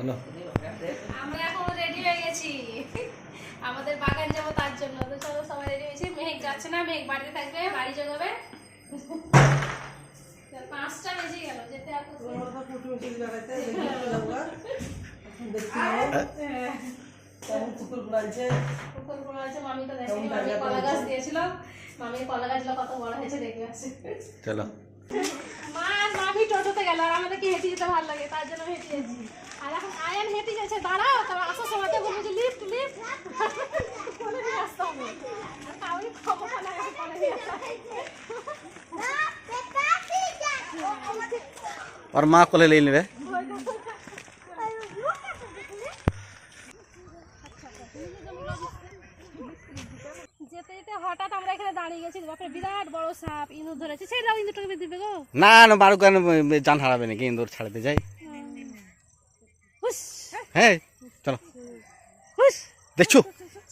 বলো। আমরা এখন রেডি হয়ে গেছি। আমাদের বাগান যাব তার জন্য। তো চলো সবাই রেডি হয়েছি। মেহেক যাচ্ছে না মেহেক বাড়িতে থাকবে বাড়ি জগাবে পাঁচটা বেজে গেল যেতে আর গাছ চলো। মা মামি টোটোতে গেল আর আমাদেরকে হেঁটে যেতে ভালো লাগে? তার জন্য হেঁটে যাচ্ছি আর এখন আয়ান হেঁটে যাচ্ছে দাঁড়াও তবে আসার সময়তে বলব যে লিফট লিফট বলে নিয়ে আসতে হবে। আর কাউরি খবর না বলে নিয়ে আসতে ওর মা কোলে নিয়ে নেবে। যেতে যেতে হঠাৎ আমরা এখানে দাঁড়িয়ে গেছি বাপরে বিরাট বড় সাপ ইঁদুর ধরেছে। সেই দাও ইঁদুরটাকে দিবে গো। না না বারো কেন জান হারাবে নাকি ইন্দোর ছাড়াতে যাই। হ্যাঁ চলো। হুস দেখছ?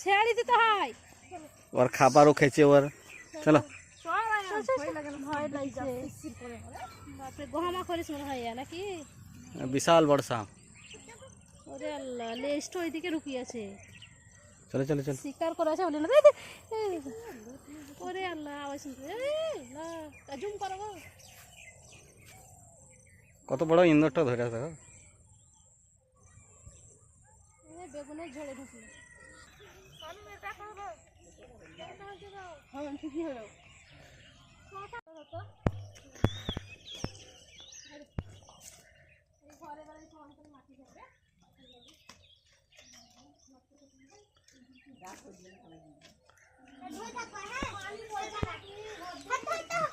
ছেড়ে দিতে হয়। ওর খাবারও খেয়েছে ওর। চলো। বিশাল বড় সাপ। ওরে আল্লাহ লেজটা ওইদিকে আছে। চলো চলো চলো। শিকার করে আছে বলে না এই দে, এই। ওরে আল্লাহ আওয়াজ শুনতে জুম করো কত বড় ইন্দোরটা ধরে দেখো এই বেগুনের ঝড়ে ঢুকলো। হ্যাঁ ঠিকই হলো।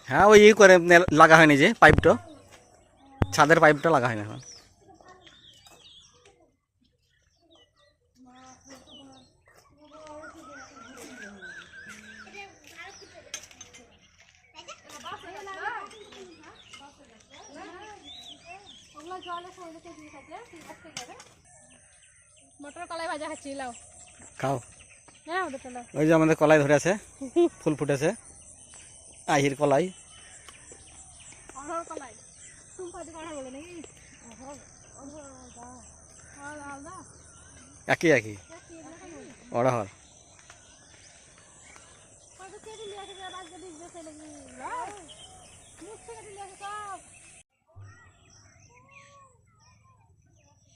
হ্যাঁ ওই করে লাগা হয়নি যে পাইপটা। ছাদের পাইপটা লাগা হয়নি এখন। মটর কলাই ভাজা খাচ্ছি লাও। খাও। হ্যাঁ ওটা লাও। ওই যে আমাদের কলাই ধরে আছে ফুল ফুটেছে। আহির কলাই। অড়হর কলাই। বলে নাকি? আলাদা। আলাদা একই একই। অড়হর। কত নিয়ে দিস দেশে নাকি লাও মুখ থেকে দিলে আসে সব কি করছ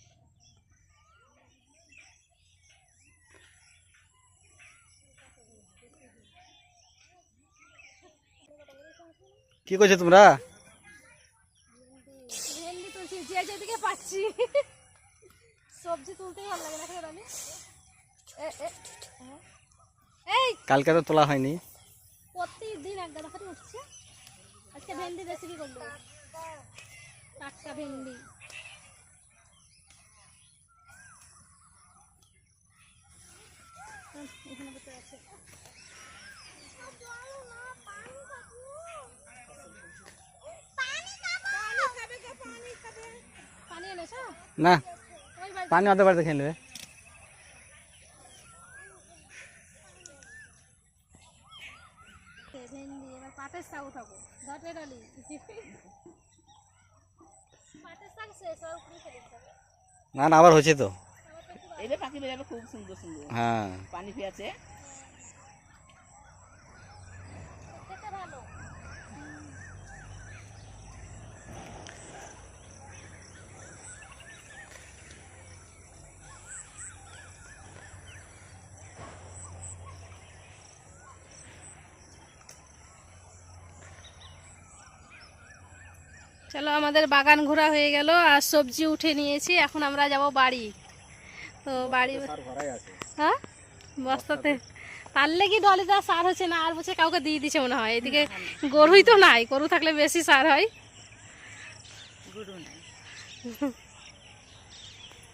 তোমরা ভেন্ডি তুলছি যে যেদিকে পাচ্ছি সবজি তুলতেই ভালো লাগে না খেলে আমি এ- এ- হ্যাঁ। এই! কালকে তো তোলা হয়নি। প্রতিদিন এক গাদা করে উঠছে। আজকে ভেন্ডি রেসিপি টাটকা ভেন্ডি। এখানে আছে। না পানি অর্ধেক বাড়িতে খেয়ে নেবে। না না আবার হয়েছে তো। এদের পাখি বেরোবে খুব সুন্দর সুন্দর। হ্যাঁ। পানি পেয়েছে খেতে ভালো চলো আমাদের বাগান ঘোরা হয়ে গেল আর সবজি উঠে নিয়েছি এখন আমরা যাব বাড়ি। তো বাড়ি হ্যাঁ? বস্তাতে। পারলে কি ডলিটা সার হচ্ছে না আর বলছে কাউকে দিয়ে দিচ্ছে মনে হয়। এদিকে গরুই তো নাই গরু থাকলে বেশি সার হয়।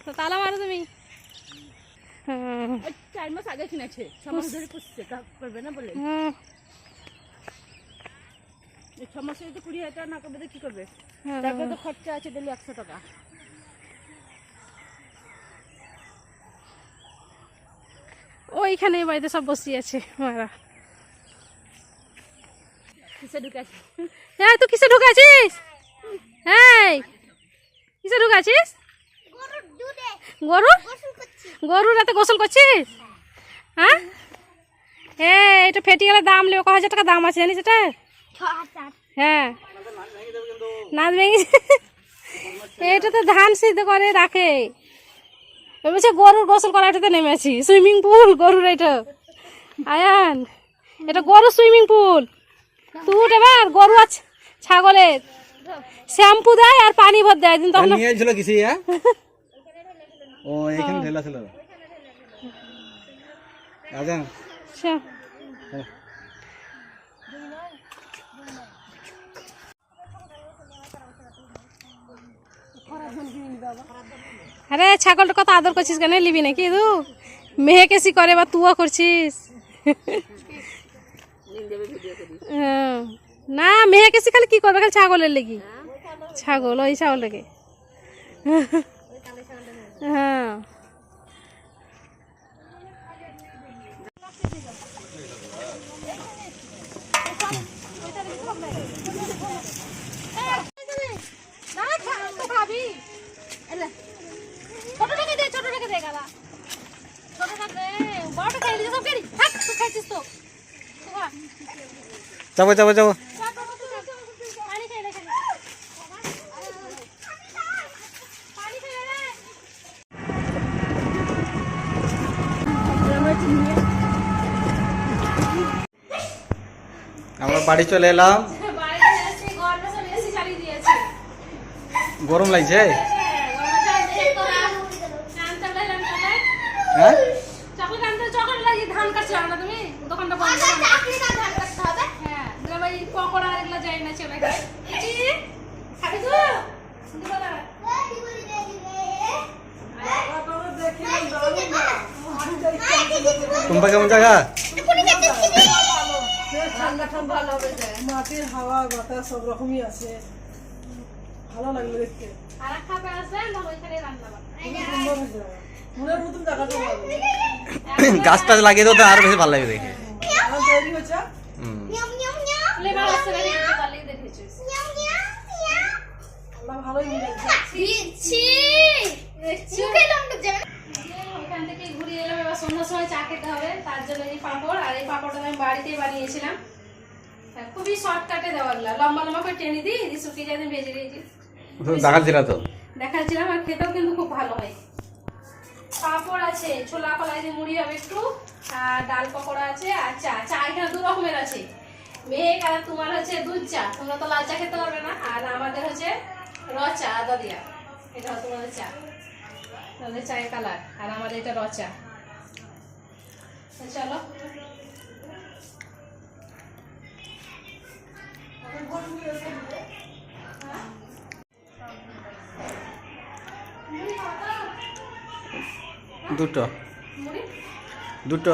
তো তালা মারো তুমি। চার মাস আগে কিনেছে ছ মাস ধরে পুষছে তা করবে না বলে। ছ মাসে যদি কুড়ি হাজার টাকা না করবে তো কি করবে? তারপরে তো খরচা আছে ডেলি একশো টাকা। ওইখানে বাড়িতে সব মারা। কিসে ঢুকে আছে হ্যাঁ তুই কিসে ঢুকাছিস? হ্যাঁ কিসে ঢুকাছিস? গরু? গরু রাতে গোসল করছিস? হ্যাঁ? এ এটা ফেটি গেলে দাম নেবে ক হাজার টাকা দাম আছে জানিস এটা? হ্যাঁ। নাচ ভেঙে এটা তো ধান সিদ্ধ করে রাখে। বলছে গরুর গোসল করা এটাতে নেমেছি। সুইমিং পুল গরুর এটা। আয়ান এটা গরু সুইমিং পুল। তুই উঠ এবার গরু আছে ছাগলের। শ্যাম্পু দেয় আর পানি ভর দেয় দিন তখন নিয়ে ছিল কিছু হ্যাঁ ও এখানে ঢেলা ছিল। আজান। শ্যাম- আরে ছাগলটা কত আদর করছিস কেন? লিবি নাকি তু মেহে কেসি করে বা তুও করছিস? হ্যাঁ। না মেহে কেসি খালি কি করবে? খালি ছাগলের লেগি। ছাগল, ওই ছাগলটাকে। হ্যাঁ ছোটটাকে দে ছোটটাকে দে গালা ছোটটা দে বড়টা খাই দিস সব কেড়ি থাক তুই খাইছিস তো? যাব যাব যাব। আমরা বাড়ি চলে এলাম। গরম লাগছে? হ্যাঁ, ঘরটা দেখে তো রাত- আনতে পারলাম চকলেট। হ্যাঁ চকলেট আনতে চকলেট লাগিয়ে ধান কাটছিলাম না তুমি দোকানটা বন্ধ করে দাও। হ্যাঁ দিলে ভাই পকোড়া আর এগুলো যাই না চলে গেছে খাবি তো দিব কেমন জায়গা? মাটির হাওয়া বাতাস সব রকমই আছে। ভালো লাগল দেখতে। গাছ টাছ লাগিয়ে দেবো তো আরও বেশি ভালো লাগে দেখে। ঘুরে এলাম এবার সন্ধ্যার সময় চা খেতে হবে তার জন্য এই পাঁপড় আর এই পাঁপড়টা আমি বাড়িতেই বানিয়েছিলাম হ্যাঁ, খুবই শর্টকাটে দেওয়া গেলা লম্বা লম্বা করে টেনে দিই শুকিয়ে যাতে ভেজে দিয়েছি দেখাচ্ছিল তো দেখাচ্ছিলাম আর খেতেও কিন্তু খুব ভালো হয় পাঁপড় আছে, ছোলা কলাই দিয়ে মুড়ি হবে একটু, আর ডাল পকোড়া আছে, আর চা চা এখানে দু রকমের আছে। মেঘ আর তোমার হচ্ছে দুধ চা, তোমরা তো লাল চা খেতে পারবে না। আর আমাদের হচ্ছে র চা, আদা দিয়া। এটা হচ্ছে তোমাদের চা, তোমাদের চায়ের কালার, আর আমাদের এটা র চা। চলো। দুটো। দুটো।